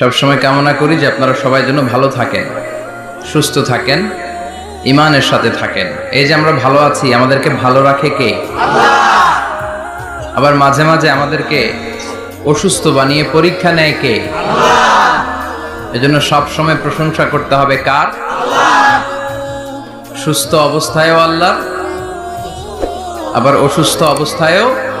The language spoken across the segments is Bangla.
সবসময় কামনা করি যে আপনারা সবাই যেন ভালো থাকেন, সুস্থ থাকেন ইমানের সাথে থাকেন। এই যে আমরা ভালো আছি, আমাদেরকে ভালো রাখে কে? আবার মাঝে মাঝে আমাদেরকে অসুস্থ বানিয়ে পরীক্ষা নেয় কে? এজন্য সব সময় প্রশংসা করতে হবে কার? সুস্থ অবস্থায়ও আল্লাহ, আবার অসুস্থ অবস্থায়ও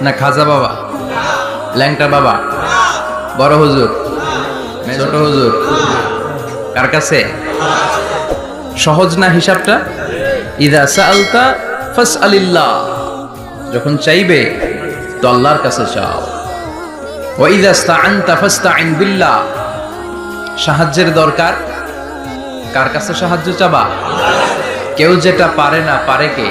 না খাজা বাবা? ল্যাংটা বাবা? বড় হুজুর? ছোট হুজুর? কার কাছে? সহজ না হিসাবটা? ইদা সাআলতা ফাস আলিল্লাহ যখন চাইবে, তো আল্লাহর কাছে চাও। ওয়াইদা স্তাআনতা ফাস্তাইন বিল্লাহ। সাহায্যের দরকার? কার কাছে সাহায্য চাবা? কেউ যেটা পারে না, পারে কে?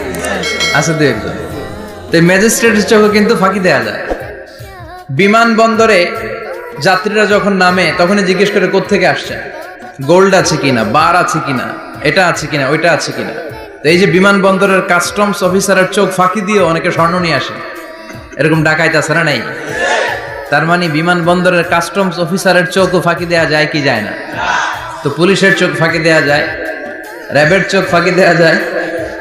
আছে দু একজন তো ম্যাজিস্ট্রেটের চোখও কিন্তু ফাঁকি দেয়া যায়। বিমানবন্দরে যাত্রীরা যখন নামে, তখনই জিজ্ঞেস করে কোত্থেকে আসছে। গোল্ড আছে কিনা বার আছে কিনা, এটা আছে কিনা, ওইটা আছে কিনা। তো এই যে বিমানবন্দরের কাস্টমস অফিসারের চোখ ফাঁকি দিয়ে অনেকে স্বর্ণ নিয়ে আসে। এরকম ডাকাইতে আছে না নাই? তার মানে বিমানবন্দরের কাস্টমস অফিসারের চোখও ফাঁকি দেওয়া যায় কি যায় না? তো পুলিশের চোখ ফাঁকি দেওয়া যায়, র্যাবের চোখ ফাঁকি দেয়া যায়।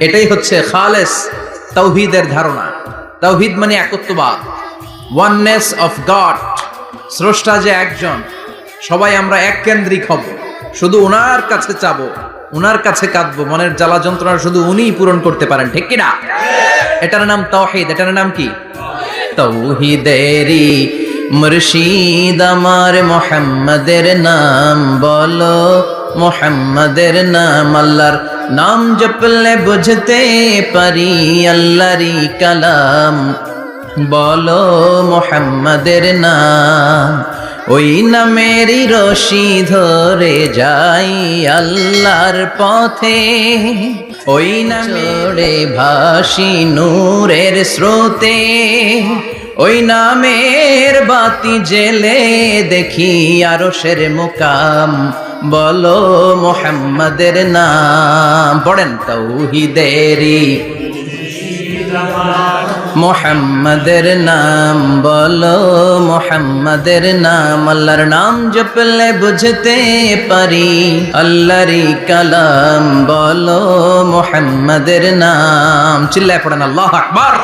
এটাই হচ্ছে খালেস তৌহিদের ধারণা। তৌহিদ মানে একত্ববাদ। ওয়াননেস অফ গড স্রষ্টা যে একজন, সবাই আমরা এক কেন্দ্রিক হব। শুধু ওনার কাছে চাবো ওনার কাছে কাঁদবো, মনের জ্বালা যন্ত্রণা শুধু উনিই পূরণ করতে পারেন, ঠিক কিনা? এটার নাম তৌহিদ এটার নাম কি? তৌহিদেরি মুর্শিদ আমার মোহাম্মদের নাম বলো। মোহাম্মদের নাম আল্লাহর নাম জপলে বুঝতে পারি আল্লাহরি কালাম। বলো মোহাম্মদের নাম, ওই নামেরই রশি ধরে যাই আল্লাহর পথে। ওই নামে ভাসি নূরের স্রোতে, ওই নামের বাতি জেলে দেখি আরও সের মুকাম। বলো মোহাম্মদের নাম, পড়েন তৌহিদেরি। মোহাম্মদের নাম, বলো মোহাম্মদের নাম, আল্লাহর নাম জপলে বুঝতে পারি। আল্লাহরি কালাম, বলো মোহাম্মদের নাম। চিল্লায় পড়েন, আল্লাহ আকবার।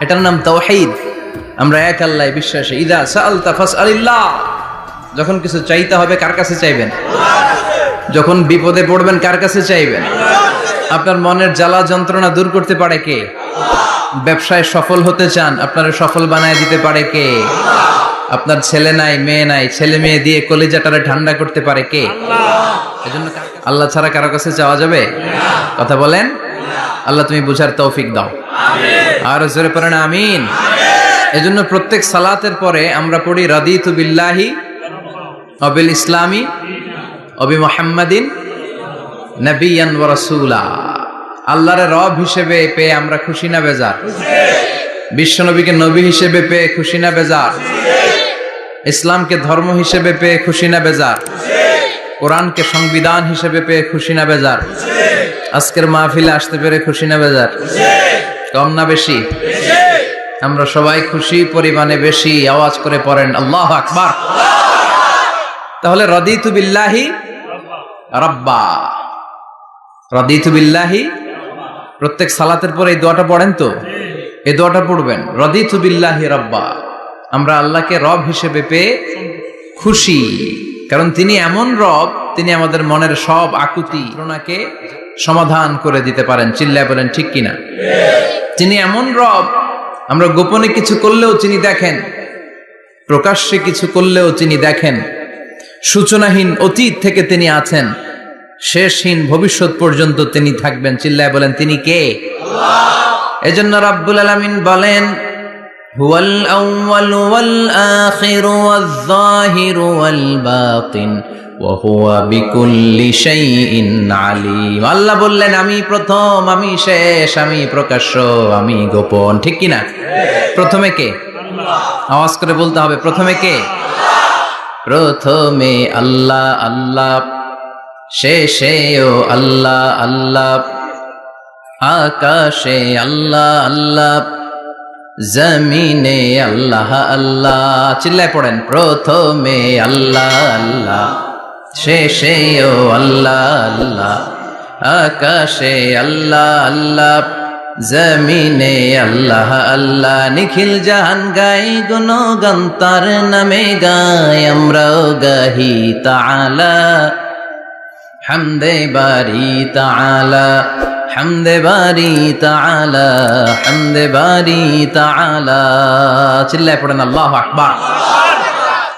এটার নাম তাওহীদ আমরা এক আল্লাহ বিশ্বাসে, ইদা সাআলতা ফাসআলিল্লাহ। যখন কিছু চাইতে হবে, কার কাছে চাইবেন? যখন বিপদে পড়বেন, কার কাছে চাইবেন? আপনার মনের জ্বালা যন্ত্রণা দূর করতে পারে কে? ব্যবসায় সফল হতে চান, আপনারা সফল বানায় দিতে পারে কে? আপনার ছেলে নাই, মেয়ে নাই, ছেলে মেয়ে দিয়ে কলিজাটারে ঠান্ডা করতে পারে কে? এজন্য আল্লাহ ছাড়া কারও কাছে চাওয়া যাবে? কথা বলেন? আল্লাহ তুমি বুঝার তৌফিক দাও। আর জোরে পড়েন, আমিন। এজন্য প্রত্যেক সালাতের পরে আমরা পড়ি, রাদিতু বিল্লাহি অবিল ইসলামী, অবি মোহাম্মদিন, নবিয়ান ওয়া রাসূলা। আল্লাহর রব হিসেবে পেয়ে আমরা খুশি না বেজার? বিশ্বনবীকে নবী হিসেবে পেয়ে খুশি না বেজার? ইসলামকে ধর্ম হিসেবে পেয়ে খুশি না বেজার? কোরআনকে সংবিধান হিসেবে পেয়ে খুশি না বেজার? আজকের মাহফিলে আসতে পেরে খুশি না বেজার? কম না বেশি? আমরা সবাই খুশি, পরিমাণে বেশি, আওয়াজ করে পড়েন, আল্লাহ আকবার। তাহলে রদিতু বিল্লাহি রব্বা। রদিতু বিল্লাহি প্রত্যেক সালাতের পরে এই দোয়াটা পড়েন তো? এই দোয়াটা পড়বেন। রদিতু বিল্লাহি রব্বা। আমরা আল্লাহকে রব হিসেবে পেয়ে খুশি। কারণ তিনি এমন রব তিনি আমাদের মনের সব আকুতি ওনাকে সমাধান করে দিতে পারেন। চিল্লায় বলেন ঠিক কিনা? তিনি এমন রব আমরা গোপনে কিছু করলেও তিনি দেখেন। প্রকাশ্যে কিছু করলেও তিনি দেখেন। সূচনাহীন অতীত থেকে তিনি আছেন। শেষহীন ভবিষ্যৎ পর্যন্ত তিনি থাকবেন। চিল্লায় বলেন, তিনি কে? এজন্য রাব্বুল আলামিন বলেন, হুয়াল আউয়াল ওয়াল আখির ওয়াল যাহির ওয়াল বাতিন আল্লাহ বললেন, আমি প্রথম, আমি শেষ, আমি প্রকাশ্য, আমি গোপন। ঠিক কি না প্রথমে কে? আওয়াজ করে বলতে হবে, প্রথমে কে? প্রথমে আল্লাহ আল্লাহ শেষেও আল্লাহ আল্লাহ, আকাশে আল্লাহ আল্লাহ, জমিনে আল্লাহ আল্লাহ, চিল্লায় পড়েন, প্রথমে আল্লাহ আল্লাহ শেষেও আল্লাহ আল্লাহ, আকাশে আল্লাহ আল্লাহ জমিনে আল্লাহ আল্লাহ নিখিল জাহান গাই গুণ গন্তার নামে গাই, আমরাও গাহি তালা হামদে বারি তালা হামদে বারি তালা হামদে বারি তালা চিল্লায় পড়েন আল্লাহ আকবার।